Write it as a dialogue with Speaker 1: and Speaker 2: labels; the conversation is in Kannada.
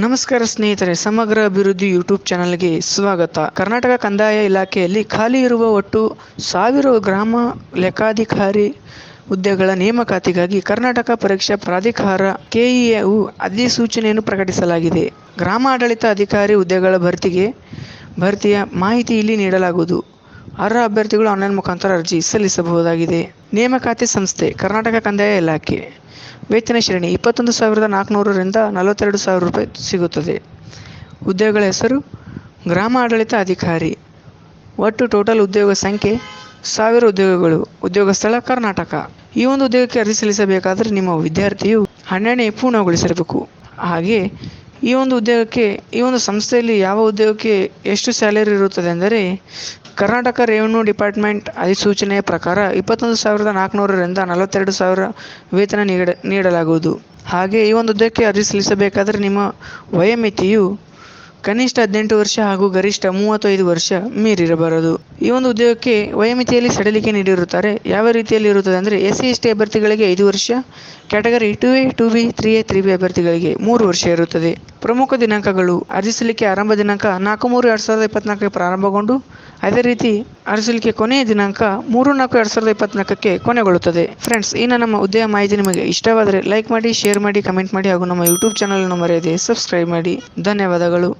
Speaker 1: ನಮಸ್ಕಾರ ಸ್ನೇಹಿತರೆ, ಸಮಗ್ರ ಅಭಿವೃದ್ಧಿ ಯೂಟ್ಯೂಬ್ ಚಾನಲ್ಗೆ ಸ್ವಾಗತ. ಕರ್ನಾಟಕ ಕಂದಾಯ ಇಲಾಖೆಯಲ್ಲಿ ಖಾಲಿ ಇರುವ ಒಟ್ಟು ಸಾವಿರ ಗ್ರಾಮ ಲೆಕ್ಕಾಧಿಕಾರಿ ಹುದ್ದೆಗಳ ನೇಮಕಾತಿಗಾಗಿ ಕರ್ನಾಟಕ ಪರೀಕ್ಷಾ ಪ್ರಾಧಿಕಾರ ಕೆಇಎವು ಅಧಿಸೂಚನೆಯನ್ನು ಪ್ರಕಟಿಸಲಾಗಿದೆ. ಗ್ರಾಮ ಆಡಳಿತ ಅಧಿಕಾರಿ ಹುದ್ದೆಗಳ ಭರ್ತಿಗೆ ಭರ್ತಿಯ ಮಾಹಿತಿ ಇಲ್ಲಿ ನೀಡಲಾಗುವುದು. ಅರ್ಹ ಅಭ್ಯರ್ಥಿಗಳು ಆನ್ಲೈನ್ ಮುಖಾಂತರ ಅರ್ಜಿ ಸಲ್ಲಿಸಬಹುದಾಗಿದೆ. ನೇಮಕಾತಿ ಸಂಸ್ಥೆ, ಕರ್ನಾಟಕ ಕಂದಾಯ ಇಲಾಖೆ. ವೇತನ ಶ್ರೇಣಿ ಇಪ್ಪತ್ತೊಂದು ಸಾವಿರದ ನಾಲ್ಕುನೂರರಿಂದ ನಲವತ್ತೆರಡು ಸಾವಿರ ರೂಪಾಯಿ ಸಿಗುತ್ತದೆ. ಉದ್ಯೋಗಗಳ ಹೆಸರು, ಗ್ರಾಮ ಆಡಳಿತ ಅಧಿಕಾರಿ. ಒಟ್ಟು ಟೋಟಲ್ ಉದ್ಯೋಗ ಸಂಖ್ಯೆ, ಸಾವಿರ ಉದ್ಯೋಗಗಳು. ಉದ್ಯೋಗ ಸ್ಥಳ, ಕರ್ನಾಟಕ. ಈ ಒಂದು ಉದ್ಯೋಗಕ್ಕೆ ಅರ್ಜಿ ಸಲ್ಲಿಸಬೇಕಾದರೆ ನಿಮ್ಮ ವಿದ್ಯಾರ್ಥಿಯು ಹನ್ನೆರಡನೇ ಪೂರ್ಣಗೊಳಿಸಿರಬೇಕು. ಹಾಗೆ ಈ ಒಂದು ಉದ್ಯೋಗಕ್ಕೆ, ಈ ಒಂದು ಸಂಸ್ಥೆಯಲ್ಲಿ ಯಾವ ಉದ್ಯೋಗಕ್ಕೆ ಎಷ್ಟು ಸ್ಯಾಲರಿ ಇರುತ್ತದೆ ಅಂದರೆ ಕರ್ನಾಟಕ ರೆವಿನ್ಯೂ ಡಿಪಾರ್ಟ್ಮೆಂಟ್ ಅಧಿಸೂಚನೆಯ ಪ್ರಕಾರ ಇಪ್ಪತ್ತೊಂದು ಸಾವಿರದ ನಾಲ್ಕುನೂರರಿಂದ ನಲವತ್ತೆರಡು ಸಾವಿರ ವೇತನ ನೀಡ, ನೀಡಲಾಗುವುದು. ಹಾಗೆ ಈ ಒಂದು ಉದ್ಯೋಗಕ್ಕೆ ಅರ್ಜಿ ಸಲ್ಲಿಸಬೇಕಾದರೆ ನಿಮ್ಮ ವಯೋಮಿತಿಯು ಕನಿಷ್ಠ ಹದಿನೆಂಟು ವರ್ಷ ಹಾಗೂ ಗರಿಷ್ಠ ಮೂವತ್ತೈದು ವರ್ಷ ಮೀರಿರಬಾರದು. ಈ ಒಂದು ಉದ್ಯೋಗಕ್ಕೆ ವಯೋಮಿತಿಯಲ್ಲಿ ಸಡಿಲಿಕೆ ನೀಡಿರುತ್ತಾರೆ. ಯಾವ ರೀತಿಯಲ್ಲಿ ಇರುತ್ತದೆ ಅಂದರೆ ಎಸ್ ಸಿ, ಎಸ್ ಟಿ ಅಭ್ಯರ್ಥಿಗಳಿಗೆ ಐದು ವರ್ಷ, category two A, two B, three A, three B ಅಭ್ಯರ್ಥಿಗಳಿಗೆ ಮೂರು ವರ್ಷ ಇರುತ್ತದೆ. ಪ್ರಮುಖ ದಿನಾಂಕಗಳು ಅರ್ಜಿ ಸಲ್ಲಿಕೆ ಆರಂಭ ದಿನಾಂಕ ನಾಲ್ಕು ಮೂರು ಎರಡು ಸಾವಿರದ ಇಪ್ಪತ್ನಾಲ್ಕಕ್ಕೆ ಪ್ರಾರಂಭಗೊಂಡು, ಅದೇ ರೀತಿ ಅರ್ಜಿ ಸಲ್ಲಿಕೆ ಕೊನೆಯ ದಿನಾಂಕ ಮೂರು ನಾಲ್ಕು ಎರಡು ಸಾವಿರದ ಇಪ್ಪತ್ನಾಲ್ಕಕ್ಕೆ ಕೊನೆಗೊಳ್ಳುತ್ತದೆ. ಫ್ರೆಂಡ್ಸ್ ಇನ್ನು ನಮ್ಮ ಉದ್ಯೋಗ ಮಾಹಿತಿ ನಿಮಗೆ ಇಷ್ಟವಾದರೆ ಲೈಕ್ ಮಾಡಿ ಶೇರ್ ಮಾಡಿ ಕಮೆಂಟ್ ಮಾಡಿ ಹಾಗೂ ನಮ್ಮ ಯೂಟ್ಯೂಬ್ ಚಾನಲನ್ನು ಮರೆಯದೆ ಸಬ್ಸ್ಕ್ರೈಬ್ ಮಾಡಿ. ಧನ್ಯವಾದಗಳು.